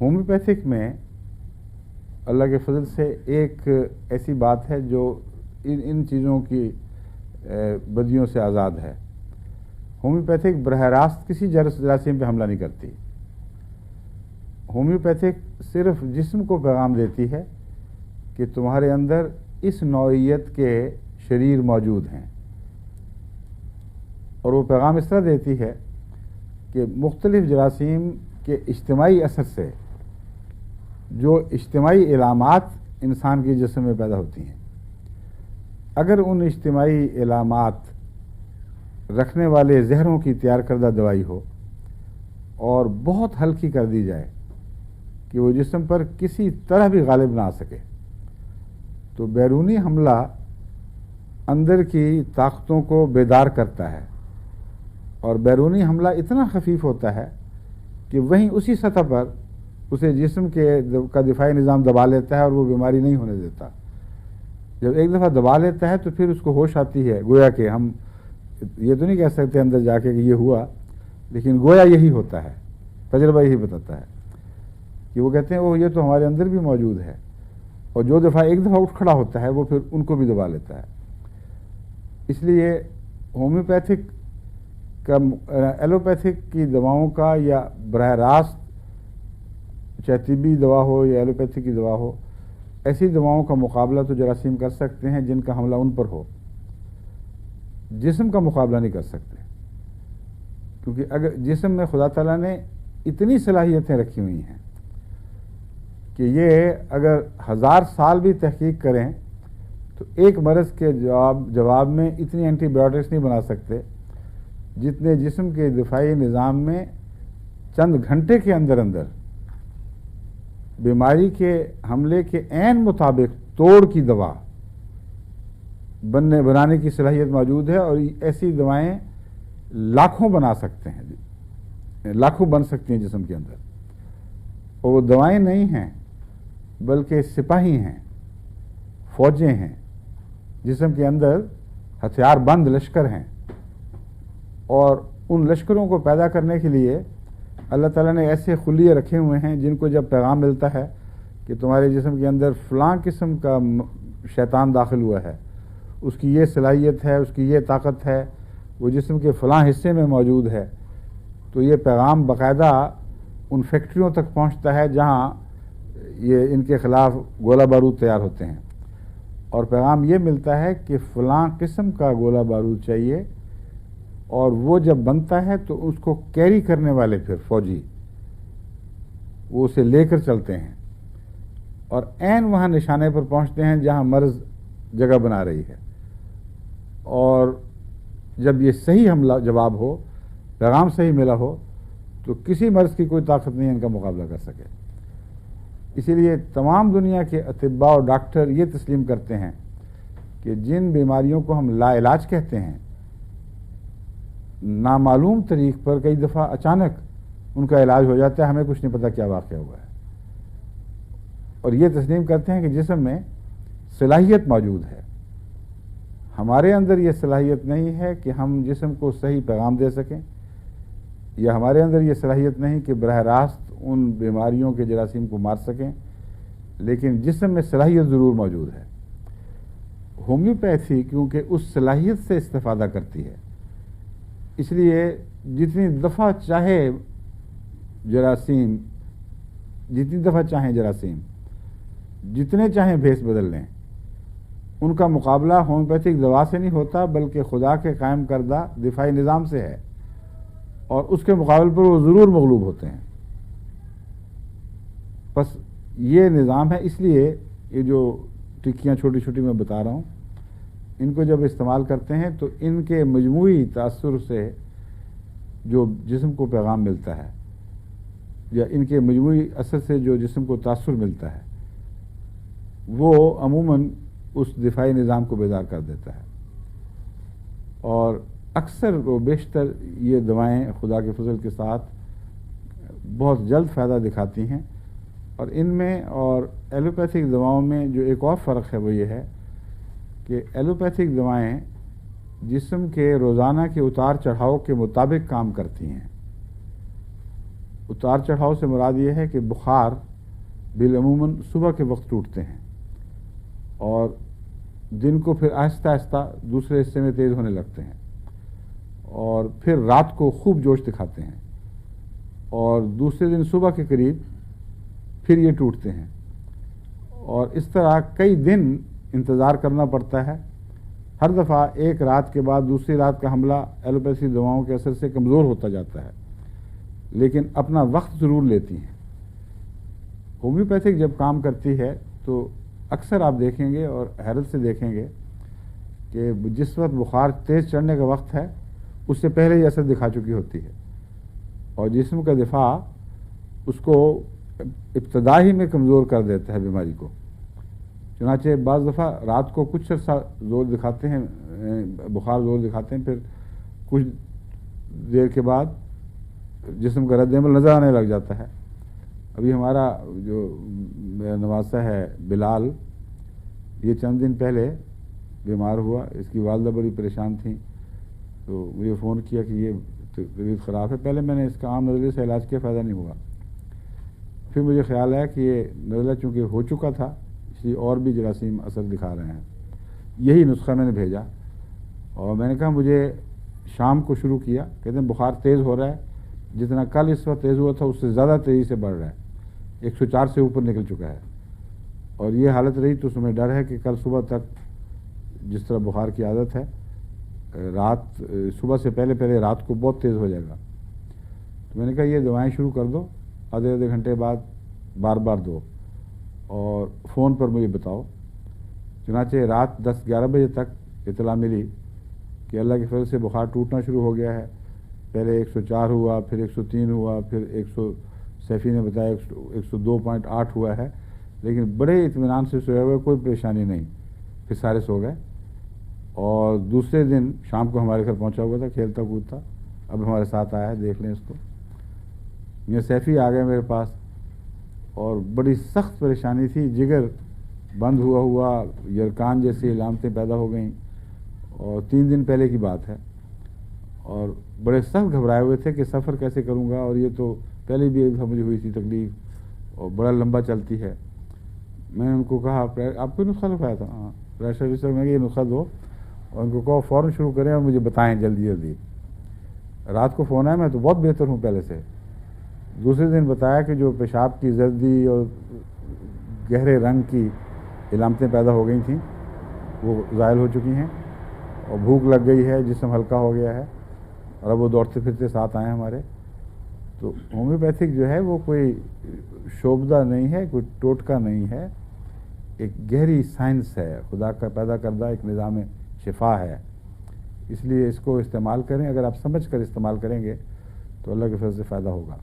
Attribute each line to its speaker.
Speaker 1: Homeopathic में अल्लाह के फजल से एक ऐसी बात है जो इन इन चीज़ों की बदियों से आज़ाद है। होम्योपैथिक बरह रास्त किसी जरासीम पे हमला नहीं करती। होम्योपैथिक सिर्फ़ जिस्म को पैगाम देती है कि तुम्हारे अंदर इस नौीयत के शरीर मौजूद हैं। और वो पैगाम इस तरह देती है कि मुख्तलिफ़ जरासीम के इज्तमाही असर से जो इज्तमाही इलामात इंसान के जिसम में पैदा होती हैं। अगर उन इज्तमाही इलामात रखने वाले जहरों की तैयार करदा दवाई हो और बहुत हल्की कर दी जाए कि वो जिसम पर किसी तरह भी गालिब ना आ सके तो बैरूनी हमला अंदर की ताकतों को बेदार करता है और बैरूनी हमला इतना खफीफ होता है कि वहीं उसी सतह पर उसे जिस्म के का दिफाई निज़ाम दबा लेता है और वो बीमारी नहीं होने देता। जब एक दफ़ा दबा लेता है तो फिर उसको होश आती है, गोया के हम ये तो नहीं कह सकते अंदर जाके कि ये हुआ, लेकिन गोया यही होता है, तजर्बा यही बताता है कि वो कहते हैं वो ये तो हमारे अंदर भी मौजूद है। और जो दफ़ा एक दफ़ा उठ खड़ा होता है, वो फिर उनको भी दबा लेता है। इसलिए होम्योपैथिक का, एलोपैथिक की दवाओं का या बरह रास्त चाहे तिबी दवा हो या एलोपैथी की दवा हो, ऐसी दवाओं का मुकाबला तो जरासीम कर सकते हैं जिनका हमला उन पर हो। जिसम का मुकाबला नहीं कर सकते। क्योंकि अगर जिसम में खुदा तला ने इतनी सलाहियतें रखी हुई हैं कि ये अगर हज़ार साल भी तहकीक करें तो एक मरज़ के जवाब जवाब में इतनी एंटीबायोटिक्स नहीं बना सकते जितने जिस्म के दिफाई निज़ाम में चंद घंटे के अंदर अंदर बीमारी के हमले के एन मुताबिक तोड़ की दवा बनने, बनाने की सलाहियत मौजूद है और ऐसी दवाएँ लाखों बना सकते हैं, लाखों बन सकती हैं जिसम के अंदर। और वो दवाएँ नहीं हैं, बल्कि सिपाही हैं, फौजें हैं, जिसम के अंदर हथियार बंद लश्कर हैं। और उन लश्करों को पैदा करने के लिए अल्लाह ताला ने ऐसे खुलिए रखे हुए हैं जिनको जब पैगाम मिलता है कि तुम्हारे जिसम के अंदर फ़लाँ किस्म का शैतान दाखिल हुआ है, उसकी ये सलाहियत है, उसकी ये ताकत है, वो जिसम के फ़लाँ हिस्से में मौजूद है तो ये पैगाम बाकायदा उन फैक्ट्रियों तक पहुँचता है जहाँ ये इनके ख़िलाफ़ गोला बारूद तैयार होते हैं। और पैगाम ये मिलता है कि फ़लाँ किस्म का गोला बारूद चाहिए और वो जब बनता है तो उसको कैरी करने वाले फिर फौजी, वो उसे लेकर चलते हैं और एन वहाँ निशाने पर पहुँचते हैं जहाँ मर्ज जगह बना रही है। और जब ये सही हमला जवाब हो, पैगाम सही मिला हो तो किसी मर्ज की कोई ताकत नहीं इनका मुकाबला कर सके। इसीलिए तमाम दुनिया के अतबा और डॉक्टर ये तस्लीम करते हैं कि जिन बीमारियों को हम लाइलाज कहते हैं नामालूम तरीक पर कई दफ़ा अचानक उनका इलाज हो जाता है, हमें कुछ नहीं पता क्या वाक़ हुआ है। और ये तस्लीम करते हैं कि जिसम में सलाहियत मौजूद है। हमारे अंदर ये सलाहियत नहीं है कि हम जिसम को सही पैगाम दे सकें, या हमारे अंदर ये सलाहियत नहीं कि बरह रास्त उन बीमारियों के जरासीम को मार सकें, लेकिन जिसम में सलाहियत ज़रूर मौजूद है। होम्योपैथी क्योंकि उस सलाहियत से इस्तेफादा करती है। इसलिए जितनी दफ़ा चाहे जरासीम, जितनी दफ़ा चाहें जरासीम, जितने चाहें भेस बदल लें, उनका मुकाबला होम्योपैथिक दवा से नहीं होता, बल्कि खुदा के कायम करदा दिफाई निज़ाम से है। और उसके मुकाबले पर वो ज़रूर मगलूब होते हैं। बस ये निज़ाम है, इसलिए ये जो टिक्कियाँ छोटी छोटी मैं बता रहा हूँ इनको जब इस्तेमाल करते हैं तो इनके मजमू तसर से जो जिसम को पैगाम मिलता है, या इनके मजमू असर से जो जिसम को तसर मिलता है, वो अमूमन उस दिफाई निज़ाम को बेदार कर देता है। और अक्सर व बेशतर ये दवाएँ खुदा के फजल के साथ बहुत जल्द फ़ायदा दिखाती हैं। और इनमें और एलोपैथिक दवाओं में जो एक और फ़र्क है, वो ये है कि एलोपैथिक दवाएँ जिस्म के रोज़ाना के उतार चढ़ाव के मुताबिक काम करती हैं। उतार चढ़ाव से मुराद ये है कि बुखार बिलमूमन सुबह के वक्त टूटते हैं और दिन को फिर आहिस्ता आहिस्ता दूसरे हिस्से में तेज़ होने लगते हैं और फिर रात को खूब जोश दिखाते हैं और दूसरे दिन सुबह के करीब फिर ये टूटते हैं। और इस तरह कई दिन इंतज़ार करना पड़ता है। हर दफ़ा एक रात के बाद दूसरी रात का हमला एलोपैथी दवाओं के असर से कमज़ोर होता जाता है, लेकिन अपना वक्त ज़रूर लेती हैं। होम्योपैथिक जब काम करती है तो अक्सर आप देखेंगे और हैरत से देखेंगे कि जिस वक्त बुखार तेज़ चढ़ने का वक्त है, उससे पहले ही असर दिखा चुकी होती है। और जिसम का दिफा उसको इब्तदा ही में कमज़ोर कर देता है बीमारी को। चुनाचे बाज़ दफ़ा रात को कुछ अर्सा ज़ोर दिखाते हैं बुखार ज़ोर दिखाते हैं, फिर कुछ देर के बाद जिसम का रद्दमल नज़र आने लग जाता है। अभी हमारा जो नवासा है बिलाल, ये चंद दिन पहले बीमार हुआ, इसकी वालदा बड़ी परेशान थी तो मुझे फ़ोन किया कि ये तबीयत ख़राब है। पहले मैंने इसका आम नज़रिए से इलाज किया, फ़ायदा नहीं हुआ। फिर मुझे ख्याल आया कि ये नज़ला चूँकि हो चुका था इसलिए और भी जरासीम असर दिखा रहे हैं। यही नुस्खा मैंने भेजा। और मैंने कहा, मुझे शाम को शुरू किया। कहते हैं, बुखार तेज़ हो रहा है। जितना कल इस वक्त तेज़ हुआ था, उससे ज़्यादा तेज़ी से बढ़ रहा है। 104 से ऊपर निकल चुका है। और ये हालत रही तो उसमें डर है कि कल सुबह तक जिस तरह बुखार की आदत है, रात, सुबह से पहले पहले रात को बहुत तेज़ हो जाएगा। तो मैंने कहा, ये दवाएँ शुरू कर दो आधे आधे घंटे बाद बार बार दो। और फ़ोन पर मुझे बताओ। चुनाचे रात 10-11 बजे तक इतला मिली कि अल्लाह के फजल से बुखार टूटना शुरू हो गया है। पहले 104 हुआ, फिर 103 हुआ, फिर 100 सैफ़ी ने बताया एक सौ दो पॉइंट आठ हुआ है। लेकिन बड़े इतमान से सोया हुआ कोई परेशानी नहीं। फिर सारे सो गए। और दूसरे दिन शाम को हमारे घर पहुँचा हुआ था खेलता कूदता अब हमारे साथ आया है, देख लें इसको। ये सैफ़ी आ गए मेरे पास। और बड़ी सख्त परेशानी थी। जिगर बंद हुआ हुआ, यरकान जैसी इलामतें पैदा हो गई और तीन दिन पहले की बात है। और बड़े सख्त घबराए हुए थे कि सफ़र कैसे करूँगा और ये तो पहले भी एक मुझे हुई थी तकलीफ़ और बड़ा लंबा चलती है। मैंने उनको कहा आपको नुस्खा लिखाया था? हाँ। प्रेशर विशर में ये नुस्खा दो। और उनको कहो, फ़ौरन शुरू करें और मुझे बताएँ जल्दी जल्दी रात को फ़ोन आया, मैं तो बहुत बेहतर हूँ पहले से। दूसरे दिन बताया कि जो पेशाब की जर्दी और गहरे रंग की इलामतें पैदा हो गई थी, वो ज़ायल हो चुकी हैं और भूख लग गई है, जिसम हल्का हो गया है और अब वो दौड़ते फिरते साथ आए हमारे। तो होम्योपैथिक जो है, वो कोई शोभदा नहीं है, कोई टोटका नहीं है। एक गहरी साइंस है, खुदा का पैदा करदा एक निज़ाम शिफा है। इसलिए इसको इस्तेमाल करें। अगर आप समझ कर इस्तेमाल करेंगे तो अल्लाह के फजल से फ़ायदा होगा।